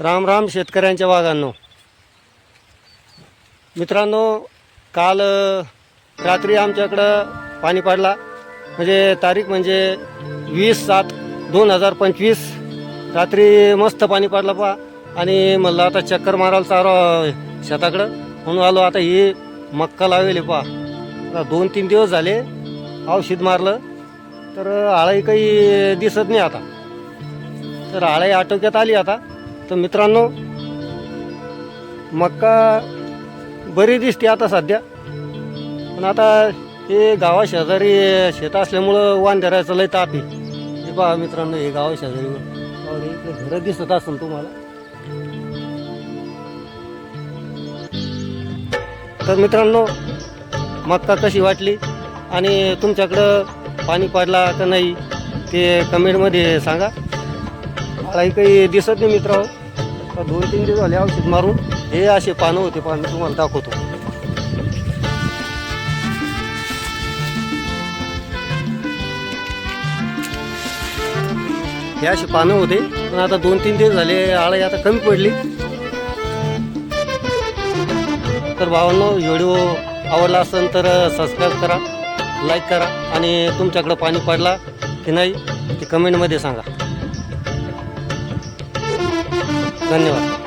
राम राम शेतकऱ्यांच्या वाघांनो. मित्रांनो काल रात्री आमच्याकडं पाणी पडला. म्हणजे तारीख म्हणजे वीस सात दोन हजार पंचवीस. रात्री मस्त पाणी पडलं पा आणि म्हणलं आता चक्कर मारायला चारो शेताकडं. म्हणून आलो आता ही मक्का लावली पा आता दोन तीन दिवस झाले औषध मारलं. तर आळाई काही दिसत नाही आता. तर आळाई आटोक्यात आली आता. तर मित्रांनो मक्का बरी दिसते आता सध्या. पण आता हे गावा शेजारी शेत असल्यामुळं वांद्यारायचं लय ताप आहे. हे पहा मित्रांनो हे गावा शेजारी घरं दिसत असेल तुम्हाला. तर मित्रांनो मक्का कशी वाटली? आणि तुमच्याकडं पाणी पडला का नाही ते कमेंटमध्ये सांगा. मलाही काही दिसत नाही मित्र. दोन तीन दिवस झाले औषध मारून. हे असे पानं होते पानं तुम्हाला दाखवतो. हे असे पानं होते पण आता दोन तीन दिवस झाले आळी आता कमी पडली. तर भावांनो व्हिडिओ आवडला असेल तर सबस्क्राईब करा लाईक करा आणि तुमच्याकडं पाणी पडला की नाही ते कमेंटमध्ये सांगा. धन्यवाद.